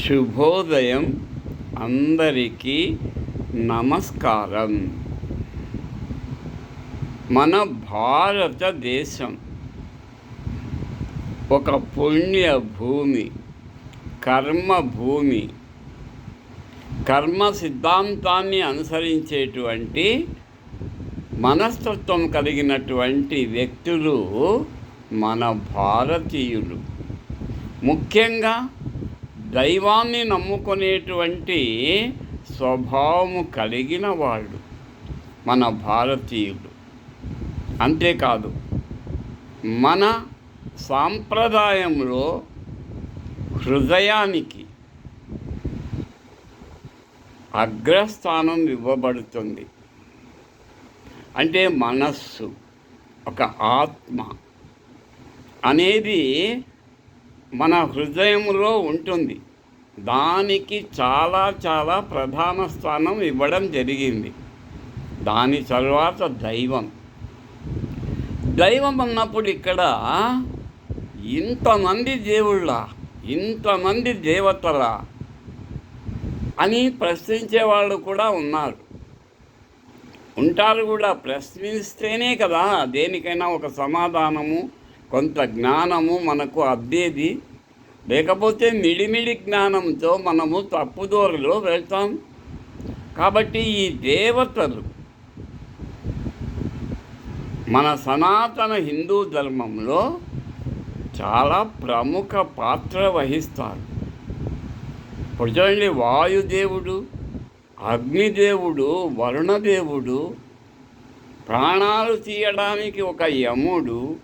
శుభోదయం అందరికీ నమస్కారం. మన భారతదేశం ఒక పుణ్య భూమి కర్మ భూమి కర్మ సిద్ధాంతాన్ని అనుసరించేటువంటి మనస్తత్వం కలిగినటువంటి వ్యక్తులు మన భారతీయులు. ముఖ్యంగా దైవాన్ని నమ్ముకునేటువంటి స్వభావము కలిగిన వాళ్ళు మన భారతీయులు అంతేకాదు మన సాంప్రదాయంలో హృదయానికి అగ్రస్థానం ఇవ్వబడుతుంది. అంటే మనస్సు ఒక ఆత్మ అనేది మన హృదయంలో ఉంటుంది. దానికి చాలా చాలా ప్రధాన స్థానం ఇవ్వడం జరిగింది. దాని తర్వాత దైవం. దైవం అన్నప్పుడు ఇక్కడ ఇంతమంది దేవుళ్ళ ఇంతమంది దేవతల అని ప్రశ్నించే వాళ్ళు కూడా ఉన్నారు. ఉంటారు కూడా ప్రశ్నిస్తేనే కదా దేనికైనా ఒక సమాధానము. కొంత జ్ఞానము మనకు అద్దేది. లేకపోతే మిడిమిడి జ్ఞానంతో మనము తప్పుదోరలో వెళ్తాం. కాబట్టి ఈ దేవతలు మన సనాతన హిందూ ధర్మంలో చాలా ప్రముఖ పాత్ర వహిస్తారు. ఇప్పుడు చూడండి వాయుదేవుడు అగ్నిదేవుడు వరుణదేవుడు ప్రాణాలు తీయడానికి ఒక యముడు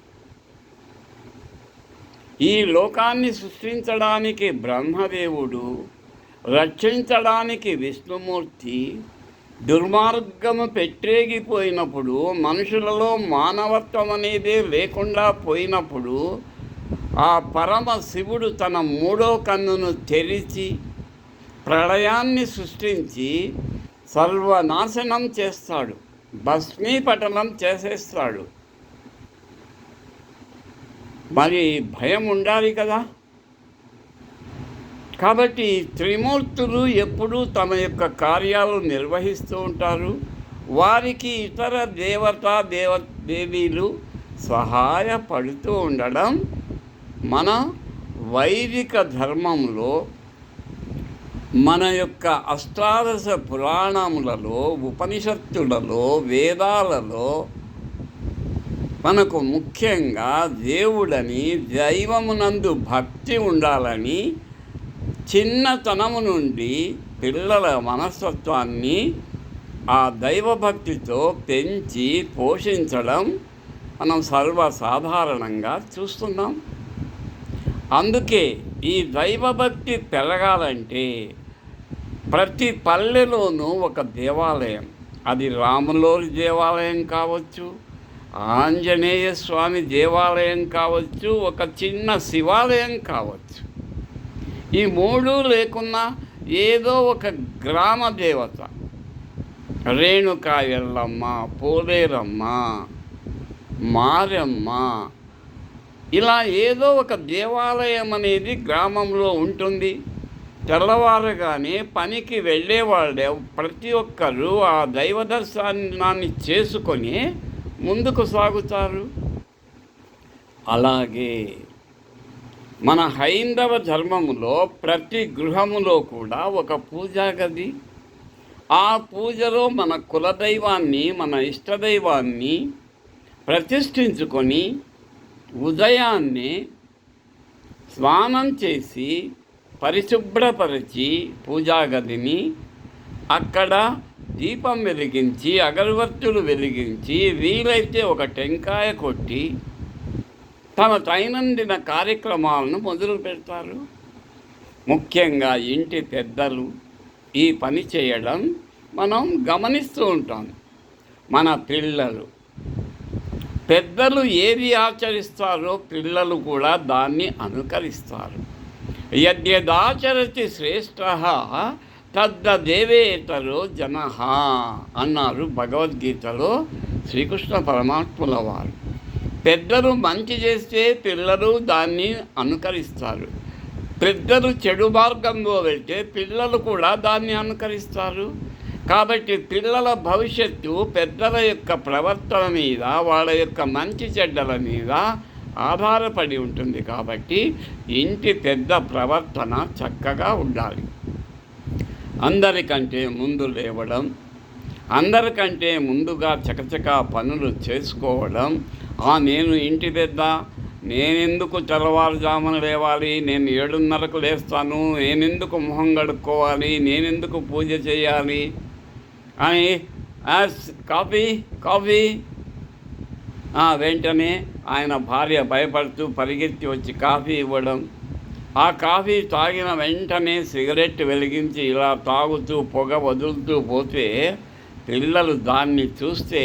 ఈ లోకాన్ని సృష్టించడానికి బ్రహ్మదేవుడు రక్షించడానికి విష్ణుమూర్తి దుర్మార్గము పెట్టేగిపోయినప్పుడు మనుషులలో మానవత్వం అనేది లేకుండా పోయినప్పుడు ఆ పరమ శివుడు తన మూడో కన్నును తెరిచి ప్రళయాన్ని సృష్టించి సర్వనాశనం చేస్తాడు భస్మీపటనం చేసేస్తాడు. మరి భయం ఉండాలి కదా. కాబట్టి త్రిమూర్తులు ఎప్పుడూ తమ యొక్క కార్యాలు నిర్వహిస్తూ ఉంటారు. వారికి ఇతర దేవతా దేవ దేవీలు సహాయపడుతూ ఉండడం మన వైదిక ధర్మంలో మన యొక్క అష్టాదశ పురాణములలో ఉపనిషత్తులలో వేదాలలో మనకు ముఖ్యంగా దేవుడని దైవమునందు భక్తి ఉండాలని చిన్నతనము నుండి పిల్లల మనస్తత్వాన్ని ఆ దైవభక్తితో పెంచి పోషించడం మనం సర్వసాధారణంగా చూస్తున్నాం. అందుకే ఈ దైవభక్తి పెరగాలంటే ప్రతి పల్లెలోనూ ఒక దేవాలయం. అది రాములోని దేవాలయం కావచ్చు ఆంజనేయ స్వామి దేవాలయం కావచ్చు ఒక చిన్న శివాలయం కావచ్చు. ఈ మూడు లేకున్నా ఏదో ఒక గ్రామ దేవత. రేణుకా ఎల్లమ్మ పోలేరమ్మ మారమ్మ. ఇలా ఏదో ఒక దేవాలయం అనేది గ్రామంలో ఉంటుంది. తెల్లవారుగానే పనికి వెళ్ళేవాళ్ళే ప్రతి ఒక్కరూ ఆ దైవ దర్శనాన్ని చేసుకొని ముందుకు సాగుతారు. అలాగే మన హైందవ ధర్మములో ప్రతి గృహములో కూడా ఒక పూజా గది. ఆ పూజలో మన కులదైవాన్ని మన ఇష్టదైవాన్ని ప్రతిష్ఠించుకొని ఉదయాన్నే స్నానం చేసి పరిశుభ్రపరిచి పూజా గదిని అక్కడ దీపం వెలిగించి అగరవత్తులు వెలిగించి వీలైతే ఒక టెంకాయ కొట్టి తమ దైనందిన కార్యక్రమాలను మొదలు పెడతారు. ముఖ్యంగా ఇంటి పెద్దలు ఈ పని చేయడం మనం గమనిస్తూ ఉంటాం. మన పిల్లలు పెద్దలు ఏది ఆచరిస్తారో పిల్లలు కూడా దాన్ని అనుకరిస్తారు. యద్యదాచరతి శ్రేష్ట తద్దదేవేతరో జన అన్నారు భగవద్గీతలో శ్రీకృష్ణ పరమాత్ముల వారు పెద్దలు మంచి చేస్తే పిల్లలు దాన్ని అనుకరిస్తారు. పెద్దలు చెడు మార్గంలో వెళ్తే పిల్లలు కూడా దాన్ని అనుకరిస్తారు. కాబట్టి పిల్లల భవిష్యత్తు పెద్దల యొక్క ప్రవర్తన మీద వాళ్ళ యొక్క మంచి చెడ్డల మీద ఆధారపడి ఉంటుంది కాబట్టి ఇంటి పెద్ద ప్రవర్తన చక్కగా ఉండాలి. అందరికంటే ముందు లేవడం అందరికంటే ముందుగా చకచకా పనులు చేసుకోవడం ఆ నేను ఇంటి పెద్ద నేనెందుకు తెల్లవారుజామున లేవాలి నేను ఏడున్నరకు లేస్తాను నేనెందుకు మొహం కడుక్కోవాలి నేనెందుకు పూజ చేయాలి అని కాఫీ కాఫీ. వెంటనే ఆయన భార్య భయపడుతూ పరిగెత్తి వచ్చి కాఫీ ఇవ్వడం. ఆ కాఫీ తాగిన వెంటనే సిగరెట్ వెలిగించి ఇలా తాగుతూ పొగ వదులుతూ పోతే పిల్లలు దాన్ని చూస్తే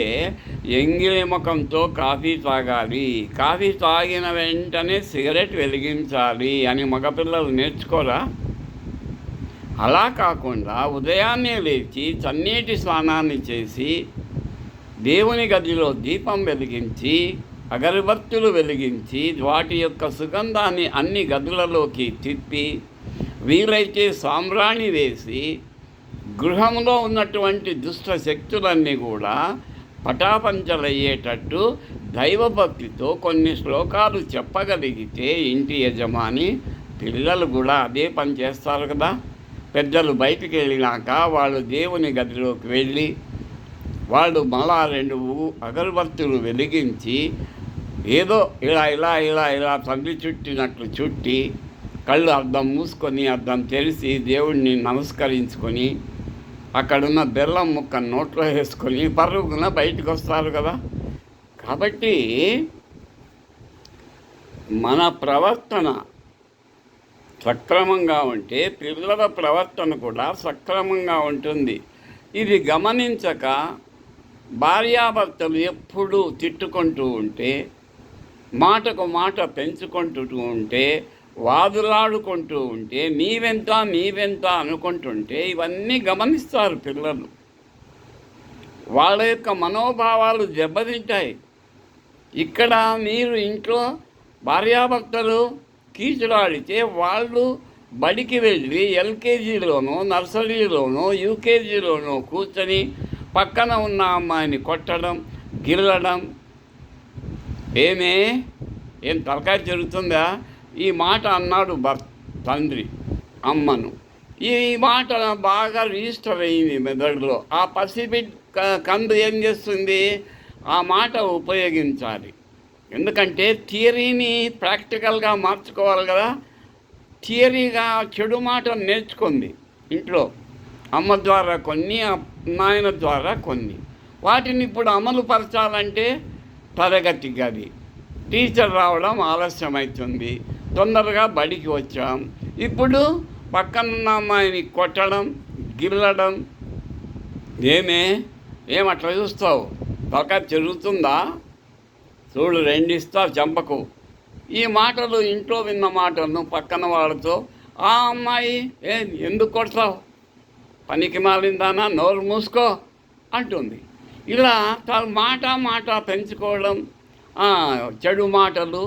ఎంగిలి ముఖంతో కాఫీ తాగాలి. కాఫీ తాగిన వెంటనే సిగరెట్ వెలిగించాలి అని మగపిల్లలు నేర్చుకోరా? అలా కాకుండా ఉదయాన్నే లేచి చన్నీటి స్నానాన్ని చేసి దేవుని గదిలో దీపం వెలిగించి అగరబత్తులు వెలిగించి వాటి యొక్క సుగంధాన్ని అన్ని గదులలోకి తిప్పి వీలైతే సాంబ్రాణి వేసి గృహంలో ఉన్నటువంటి దుష్ట శక్తులన్నీ కూడా పటాపంచలయ్యేటట్టు దైవభక్తితో కొన్ని శ్లోకాలు చెప్పగలిగితే ఇంటి యజమాని పిల్లలు కూడా అదే పని చేస్తారు కదా. పెద్దలు బయటికి వెళ్ళినాక వాళ్ళు దేవుని గదిలోకి వెళ్ళి వాళ్ళు మళ్ళా రెండు అగరబత్తులు వెలిగించి ఏదో ఇలా ఇలా ఇలా ఇలా తండ్రి చుట్టినట్లు చుట్టి కళ్ళు అద్దం మూసుకొని అద్దం తెరిచి దేవుణ్ణి నమస్కరించుకొని అక్కడున్న బెల్లం ముక్క నోట్లో వేసుకొని పరుగున బయటకు వస్తారు కదా. కాబట్టి మన ప్రవర్తన సక్రమంగా ఉంటే పిల్లల ప్రవర్తన కూడా సక్రమంగా ఉంటుంది. ఇది గమనించక భార్యాభర్తలు ఎప్పుడూ తిట్టుకుంటూ ఉంటే మాటకు మాట పెంచుకుంటూ ఉంటే వాదులాడుకుంటూ ఉంటే మీవెంత మీవెంత అనుకుంటుంటే ఇవన్నీ గమనిస్తారు పిల్లలు. వాళ్ళ యొక్క మనోభావాలు దెబ్బతింటాయి. ఇక్కడ మీరు ఇంట్లో భార్యాభర్తలు కీచులాడితే వాళ్ళు బడికి వెళ్ళి ఎల్కేజీలోనో నర్సరీలోనో యూకేజీలోనో కూర్చొని పక్కన ఉన్న అమ్మాయిని కొట్టడం గిల్లడం ఏమే? ఏం తలకాయ జరుగుతుందా? ఈ మాట అన్నాడు భర్ తండ్రి అమ్మను. ఈ మాట బాగా రిజిస్టర్ అయింది మెదడులో. ఆ పసిబిడ్ క- కందు ఏం చేస్తుంది? ఆ మాట ఉపయోగించాలి. ఎందుకంటే థియరీని ప్రాక్టికల్గా మార్చుకోవాలి కదా. థియరీగా చెడు మాట నేర్చుకుంది ఇంట్లో. అమ్మ ద్వారా కొన్ని నాయన ద్వారా కొన్ని. వాటిని ఇప్పుడు అమలు పరచాలంటే తరగతి గది. టీచర్ రావడం ఆలస్యమవుతుంది తొందరగా బడికి వచ్చాం. ఇప్పుడు పక్కనున్న అమ్మాయిని కొట్టడం గిల్లడం. ఏమే? ఏమట్లా చూస్తావు? తొక చెరుగుతుందా చూడు రెండిస్తా చంపకు. ఈ మాటలు ఇంట్లో విన్న మాటలను పక్కన వాళ్ళతో ఆ అమ్మాయి ఏ ఎందుకు కొడతావు? పనికి మాలిందానా నోరు మూసుకో అంటుంది. ఇలా మాట మాట పెంచుకోవడం చెడు మాటలు.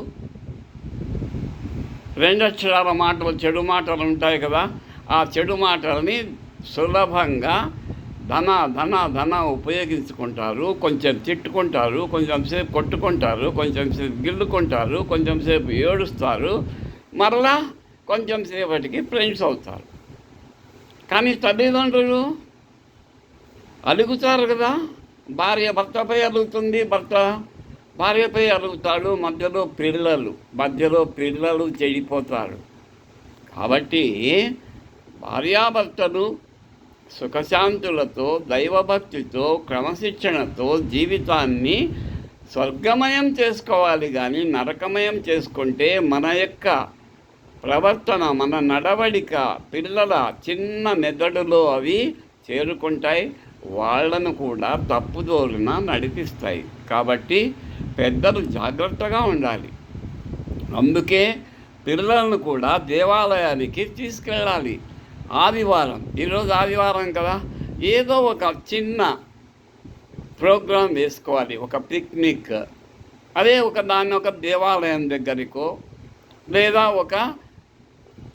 రెండక్షరాల మాటలు చెడు మాటలు ఉంటాయి కదా ఆ చెడు మాటలని సులభంగా ధన ధన ధన ఉపయోగించుకుంటారు. కొంచెం తిట్టుకుంటారు కొంచెం సేపు కొట్టుకుంటారు కొంచెం సేపు గిల్లుకుంటారు కొంచెం సేపు ఏడుస్తారు. మరలా కొంచెం సేపటికి ఫ్రెండ్స్ అవుతారు. కానీ తల్లిదండ్రులు అలుగుతారు కదా. భార్య భర్తపై అలుగుతుంది భర్త భార్యపై అలుగుతాడు మధ్యలో పిల్లలు మధ్యలో పిల్లలు చెడిపోతారు. కాబట్టి భార్యాభర్తలు సుఖశాంతులతో దైవభక్తితో క్రమశిక్షణతో జీవితాన్ని స్వర్గమయం చేసుకోవాలి కానీ నరకమయం చేసుకుంటే మన యొక్క ప్రవర్తన మన నడవడిక పిల్లల చిన్న మెదడులో అవి చేరుకుంటాయి. వాళ్ళను కూడా తప్పుదోలున నడిపిస్తాయి. కాబట్టి పెద్దలు జాగ్రత్తగా ఉండాలి. అందుకే పిల్లలను కూడా దేవాలయానికి తీసుకెళ్ళాలి. ఆదివారం ఈరోజు ఆదివారం కదా ఏదో ఒక చిన్న ప్రోగ్రాం వేసుకోవాలి ఒక పిక్నిక్. అదే ఒక దాన్ని ఒక దేవాలయం దగ్గరికో లేదా ఒక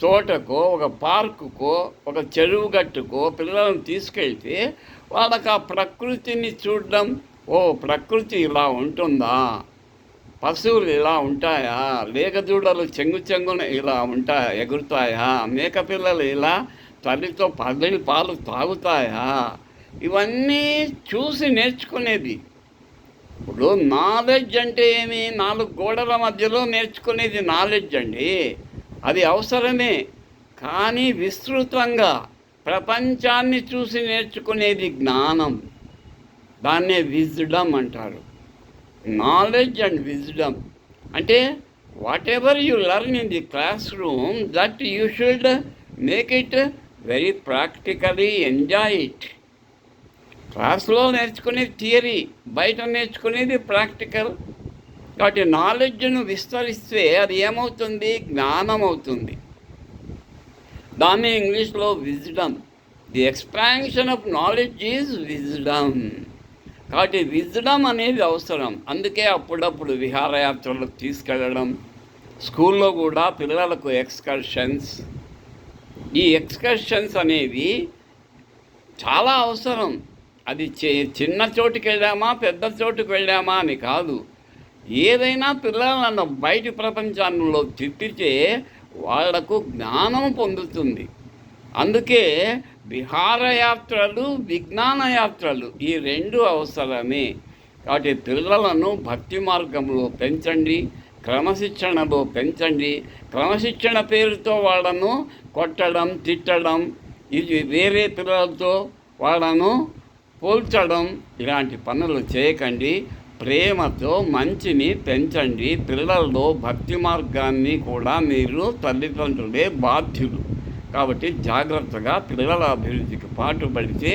తోటకో ఒక పార్కుకో ఒక చెరువు గట్టుకో పిల్లలను తీసుకెళ్తే వాళ్ళకి ఆ ప్రకృతిని చూడడం ఓ ప్రకృతి ఇలా ఉంటుందా? పశువులు ఇలా ఉంటాయా? లేగదూడలు చెంగు చెంగున ఇలా ఉంటాయా? ఎగురుతాయా? మేక పిల్లలు ఇలా తల్లితో పల్లెలు పాలు తాగుతాయా? ఇవన్నీ చూసి నేర్చుకునేది. ఇప్పుడు నాలెడ్జ్ అంటే ఏమి? నాలుగు గోడల మధ్యలో నేర్చుకునేది నాలెడ్జ్ అండి. అది అవసరమే. కానీ విస్తృతంగా ప్రపంచాన్ని చూసి నేర్చుకునేది జ్ఞానం. దాన్నే విజ్డమ్ అంటారు. నాలెడ్జ్ అండ్ విజ్డమ్ అంటే whatever you learn in the classroom that you should make it very practically enjoy it క్లాస్లో నేర్చుకునేది థియరీ బయట నేర్చుకునేది ప్రాక్టికల్ కాబట్టి నాలెడ్జ్ను విస్తరిస్తే అది ఏమవుతుంది? జ్ఞానం అవుతుంది దాన్ని ఇంగ్లీష్లో wisdom. The expansion of knowledge is wisdom. కాబట్టి విజ్డమ్ అనేది అవసరం. అందుకే అప్పుడప్పుడు విహారయాత్రలకు తీసుకెళ్ళడం స్కూల్లో కూడా పిల్లలకు ఎక్స్కర్షన్స్. ఈ ఎక్స్కర్షన్స్ అనేవి చాలా అవసరం. అది చిన్న చోటుకి వెళ్ళామా పెద్ద చోటుకు వెళ్ళామా అని కాదు. ఏదైనా పిల్లలను బయటి ప్రపంచంలో తిప్పితే వాళ్ళకు జ్ఞానం పొందుతుంది. అందుకే విహారయాత్రలు విజ్ఞాన యాత్రలు ఈ రెండు అవసరమే. కాబట్టి పిల్లలను భక్తి మార్గంలో పెంచండి క్రమశిక్షణలో పెంచండి. క్రమశిక్షణ పేరుతో వాళ్ళను కొట్టడం తిట్టడం ఇది వేరే పిల్లలతో వాళ్ళను పోల్చడం ఇలాంటి పనులు చేయకండి. ప్రేమతో మంచిని పెంచండి పిల్లల్లో భక్తి మార్గాన్ని కూడా మీరు తల్లిదండ్రులే బాధ్యులు. కాబట్టి జాగ్రత్తగా పిల్లల అభివృద్ధికి పాటుపడితే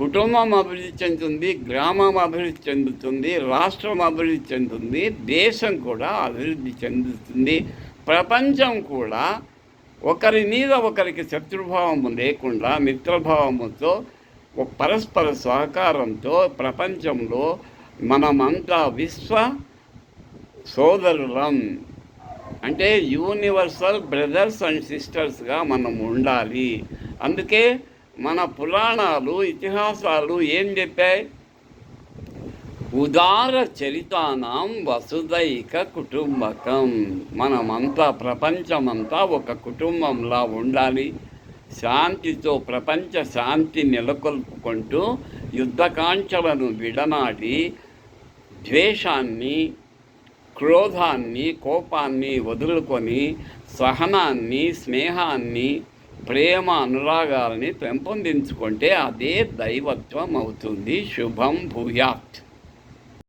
కుటుంబం అభివృద్ధి చెందుతుంది గ్రామం అభివృద్ధి చెందుతుంది రాష్ట్రం అభివృద్ధి చెందుతుంది దేశం కూడా అభివృద్ధి చెందుతుంది. ప్రపంచం కూడా ఒకరి మీద ఒకరికి శత్రుభావం లేకుండా మిత్రభావముతో పరస్పర సహకారంతో ప్రపంచంలో మనమంతా విశ్వ సోదరులం. అంటే యూనివర్సల్ బ్రదర్స్ అండ్ సిస్టర్స్గా మనం ఉండాలి. అందుకే మన పురాణాలు ఇతిహాసాలు ఏం చెప్పాయి? ఉదార చరితానం వసుదైక కుటుంబకం. మనమంతా ప్రపంచమంతా ఒక కుటుంబంలా ఉండాలి. శాంతితో ప్రపంచ శాంతి నెలకొల్పుకుంటూ యుద్ధకాంక్షలను విడనాటి ద్వేషాన్ని క్రోధాన్ని కోపాన్ని వదులుకొని సహనాన్ని స్నేహాన్ని ప్రేమ అనురాగాలని పెంపొందించుకుంటే అదే దైవత్వం అవుతుంది శుభం భూయాత్.